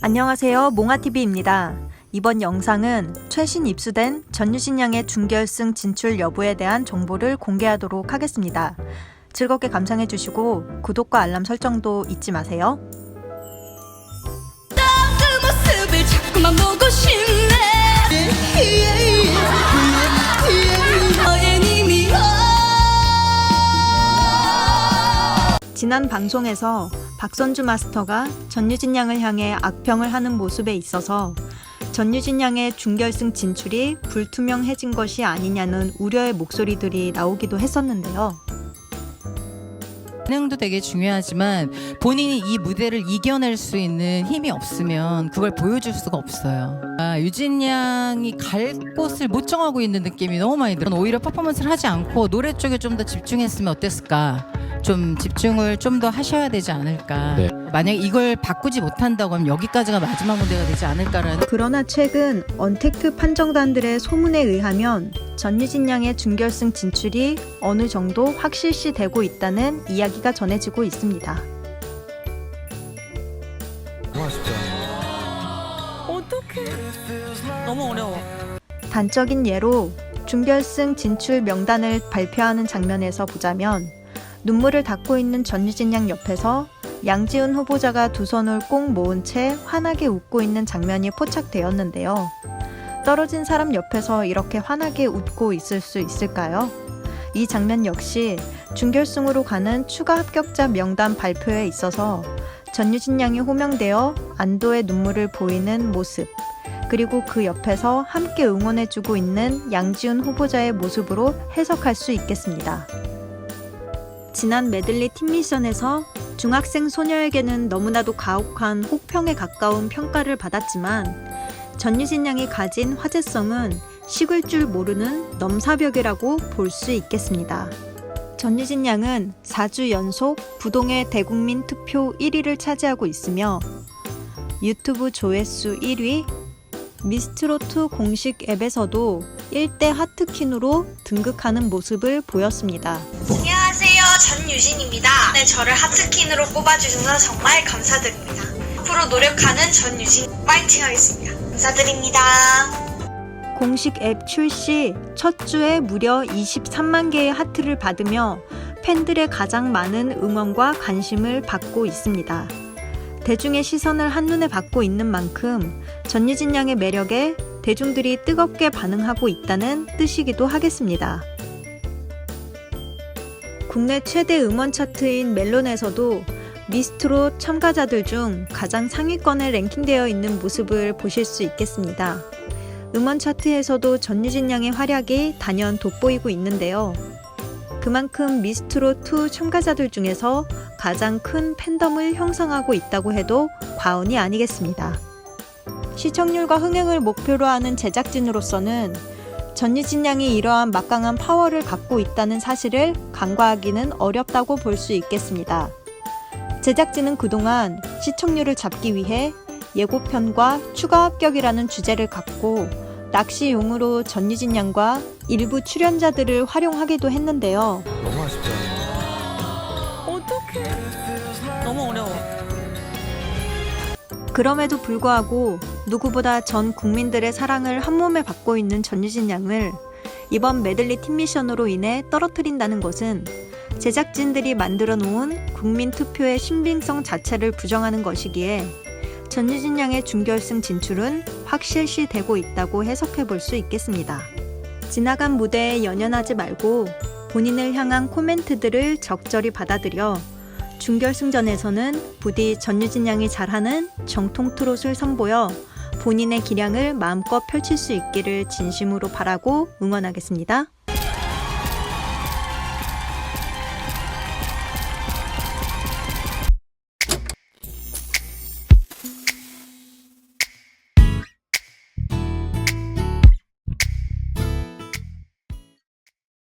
안녕하세요. 몽아TV입니다. 이번 영상은 최신 입수된 전유진 양의 준결승 진출 여부에 대한 정보를 공개하도록 하겠습니다. 즐겁게 감상해 주시고 구독과 알람 설정도 잊지 마세요. 그 지난 방송에서 박선주 마스터가 전유진 양을 향해 악평을 하는 모습에 있어서 전유진 양의 준결승 진출이 불투명해진 것이 아니냐는 우려의 목소리들이 나오기도 했었는데요. 반응도 되게 중요하지만 본인이 이 무대를 이겨낼 수 있는 힘이 없으면 그걸 보여줄 수가 없어요. 아, 유진 양이 갈 곳을 못 정하고 있는 느낌이 너무 많이 들어. 오히려 퍼포먼스를 하지 않고 노래 쪽에 좀 더 집중했으면 어땠을까? 좀 집중을 좀 더 하셔야 되지 않을까? 네. 만약 이걸 바꾸지 못한다고 하면 여기까지가 마지막 무대가 되지 않을까라는 그러나 최근 언택트 판정단들의 소문에 의하면 전유진 양의 준결승 진출이 어느 정도 확실시 되고 있다는 이야기가 전해지고 있습니다. 너무 어려워. 단적인 예로 준결승 진출 명단을 발표하는 장면에서 보자면 눈물을 닦고 있는 전유진 양 옆에서 양지훈 후보자가 두 손을 꼭 모은 채 환하게 웃고 있는 장면이 포착되었는데요. 떨어진 사람 옆에서 이렇게 환하게 웃고 있을 수 있을까요? 이 장면 역시 준결승으로 가는 추가 합격자 명단 발표에 있어서 전유진 양이 호명되어 안도의 눈물을 보이는 모습, 그리고 그 옆에서 함께 응원해주고 있는 양지훈 후보자의 모습으로 해석할 수 있겠습니다. 지난 메들리 팀 미션에서 중학생 소녀에게는 너무나도 가혹한 혹평에 가까운 평가를 받았지만 전유진 양이 가진 화제성은 식을 줄 모르는 넘사벽이라고 볼 수 있겠습니다. 전유진 양은 4주 연속 부동의 대국민 투표 1위를 차지하고 있으며 유튜브 조회수 1위, 미스트로트 공식 앱에서도 1대 하트퀸으로 등극하는 모습을 보였습니다. 전유진입니다. 네, 저를 하트킨으로 뽑아주셔서 정말 감사드립니다. 앞으로 노력하는 전유진 파이팅 하겠습니다. 감사드립니다. 공식 앱 출시 첫 주에 무려 23만 개의 하트를 받으며 팬들의 가장 많은 응원과 관심을 받고 있습니다. 대중의 시선을 한눈에 받고 있는 만큼 전유진 양의 매력에 대중들이 뜨겁게 반응하고 있다는 뜻이기도 하겠습니다. 국내 최대 음원 차트인 멜론에서도 미스트롯 참가자들 중 가장 상위권에 랭킹되어 있는 모습을 보실 수 있겠습니다. 음원 차트에서도 전유진 양의 활약이 단연 돋보이고 있는데요. 그만큼 미스트롯2 참가자들 중에서 가장 큰 팬덤을 형성하고 있다고 해도 과언이 아니겠습니다. 시청률과 흥행을 목표로 하는 제작진으로서는 전유진 양이 이러한 막강한 파워를 갖고 있다는 사실을 간과하기는 어렵다고 볼 수 있겠습니다. 제작진은 그동안 시청률을 잡기 위해 예고편과 추가 합격이라는 주제를 갖고 낚시용으로 전유진 양과 일부 출연자들을 활용하기도 했는데요. 너무 아쉽죠. 어떡해. 너무 어려워. 그럼에도 불구하고 누구보다 전 국민들의 사랑을 한 몸에 받고 있는 전유진 양을 이번 메들리 팀 미션으로 인해 떨어뜨린다는 것은 제작진들이 만들어 놓은 국민 투표의 신빙성 자체를 부정하는 것이기에 전유진 양의 준결승 진출은 확실시 되고 있다고 해석해 볼 수 있겠습니다. 지나간 무대에 연연하지 말고 본인을 향한 코멘트들을 적절히 받아들여 준결승전에서는 부디 전유진 양이 잘하는 정통 트롯을 선보여 본인의 기량을 마음껏 펼칠 수 있기를 진심으로 바라고 응원하겠습니다.